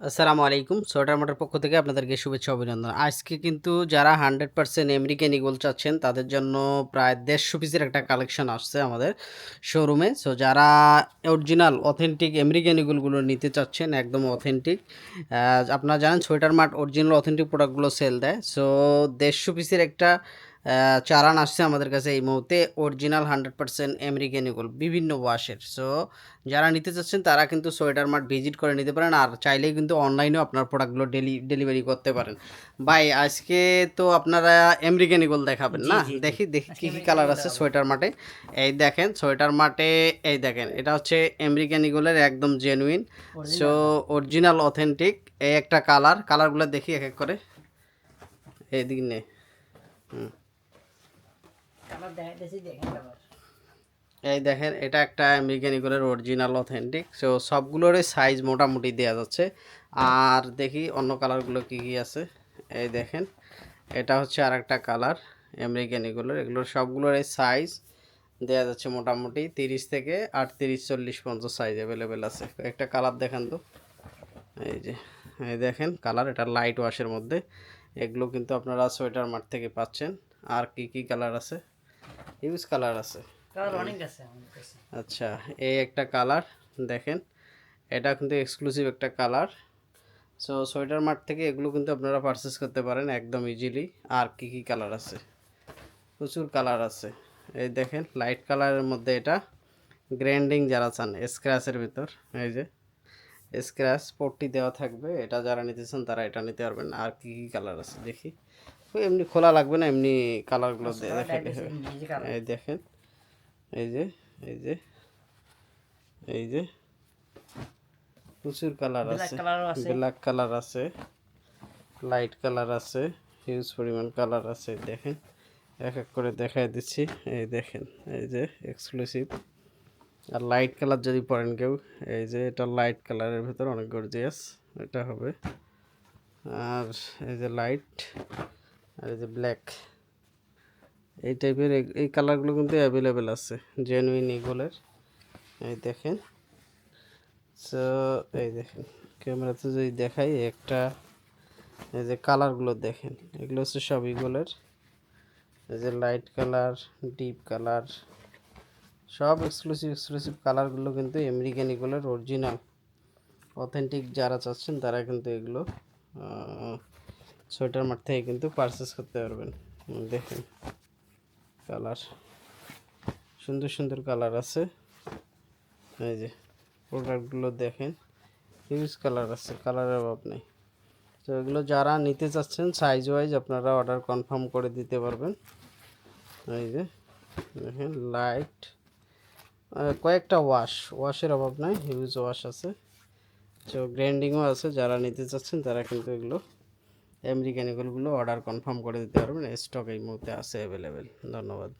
আসসালামু আলাইকুম। Sweater motor পক্ষ থেকে আপনাদেরকে শুভেচ্ছা অভিনন্দন। আজকে কিন্তু যারা হান্ড্রেড পার্সেন্ট আমেরিকান ইগল চাচ্ছেন, তাদের জন্য প্রায় দেড়শো পিসের একটা কালেকশন আসছে আমাদের শোরুমে সো যারা অরিজিনাল অথেন্টিক আমেরিকান ইগলগুলো নিতে চাচ্ছেন, একদম অথেন্টিক আপনারা জানেন সোয়েটার মার্ট অরিজিনাল অথেন্টিক প্রোডাক্টগুলো সেল দেয়। সো দেড়শো পিসের একটা চারান আসছে আমাদের কাছে এই মুহূর্তে। Original hundred percent American eagle বিভিন্ন ওয়াশের সো যারা নিতে চাচ্ছেন তারা কিন্তু সোয়েটার মার্ট ভিজিট করে নিতে পারেন আর চাইলেই কিন্তু অনলাইনেও আপনার প্রোডাক্টগুলো ডেলি ডেলিভারি করতে পারেন। ভাই আজকে তো আপনারা আমেরিকান ইগল দেখাবেন না? দেখি দেখি কী কী কালার আছে সোয়েটার মার্টে। এই দেখেন সোয়েটার মার্টে এই দেখেন এটা হচ্ছে আমেরিকান ইগলের একদম জেনুইন সো অরিজিনাল অথেন্টিক এই একটা কালার কালারগুলো দেখি এক এক করে। এইদিক নে। হুম কালার দেখাইতেছি দেখেন কালার এই দেখেন, এটা একটা আমেরিকান অরিজিনাল অথেন্টিক সো সবগুলোরই সাইজ মোটামুটি দেওয়া যাচ্ছে। আর দেখি, অন্য কালারগুলো কি কি আছে। এই দেখেন, এটা হচ্ছে আর একটা কালার আমেরিকান ইগলের এগুলোর সবগুলোর সাইজ দেওয়া যাচ্ছে মোটামুটি তিরিশ থেকে আটত্রিশ, চল্লিশ পর্যন্ত সাইজ অ্যাভেলেবেল আছে। একটা কালার দেখান তো। এই যে, এই দেখেন কালার এটা লাইট ওয়াশের মধ্যে। এগুলো কিন্তু আপনারা সোয়েটার মাঠ থেকে পাচ্ছেন। আর কি কি কালার আছে? ইউজ কালার আছে। কালার অনেক আছে আচ্ছা এই একটা কালার দেখেন। এটা কিন্তু এক্সক্লুসিভ একটা কালার। সো সোয়েটার মার্ট থেকে এগুলো কিন্তু আপনারা পারচেস করতে পারেন একদম ইজিলি আর কি কি কালার আছে? প্রচুর কালার আছে। এই দেখেন লাইট কালারের মধ্যে এটা গ্র্যান্ডিং যারা চান স্ক্র্যাচের ভিতর এই যে। স্ক্র্যাচ পট্টি দেওয়া থাকবে এটা যারা নিতে চান তারা এটা নিতে পারবেন। আর কি কি কালার আছে দেখি। এমনি খোলা লাগবে না এমনি কালারগুলো দেখে দেখাইতেছি নিজে কালার এই দেখেন এই যে এই যে এই যে প্রচুর কালার আছে আছে। ব্ল্যাক কালার আছে লাইট কালার আছে হিউজ পরিমাণ কালার আছে দেখেন এক এক করে দেখাই দিচ্ছি এই দেখেন এই যে এক্সক্লুসিভ আর লাইট কালার যদি পরেন কেউ এই যে এটা লাইট কালারের ভেতর অনেক গর্জিয়াস এটা হবে। আর এই যে লাইট আর এই যে ব্ল্যাক এই টাইপের এই- কালারগুলো কিন্তু অ্যাভেলেবেল আছে জেনুইন ইগলের এই দেখেন। সো এই দেখেন, ক্যামেরাতে যদি দেখাই, একটা এই যে কালারগুলো দেখেন, এগুলো হচ্ছে সব ইগলের এই যে লাইট কালার ডিপ কালার সব এক্সক্লুসিভ এক্সক্লুসিভ কালারগুলো কিন্তু আমেরিকান ইগলের অরিজিনাল অথেন্টিক যারা চাচ্ছেন, তারা কিন্তু এগুলো সোয়েটার মাঠ থেকে কিন্তু পারচেস করতে পারবেন। দেখেন কালার সুন্দর সুন্দর কালার আছে। এই যে প্রোডাক্টগুলো দেখেন হিউজ কালার আছে কালারের অভাব নেই। তো এগুলো যারা নিতে চাচ্ছেন সাইজ ওয়াইজ আপনারা অর্ডার কনফার্ম করে দিতে পারবেন। এই যে দেখেন লাইট কয়েকটা ওয়াশ ওয়াশের অভাব নাই হিউজ ওয়াশ আছে। তো গ্র্যান্ডিংও আছে, যারা নিতে চাচ্ছেন তারা কিন্তু এগুলো আমেরিকান এগুলোগুলো অর্ডার কনফার্ম করে দিতে পারবেন। স্টক এই মুহূর্তে আছে অ্যাভেলেবেল ধন্যবাদ।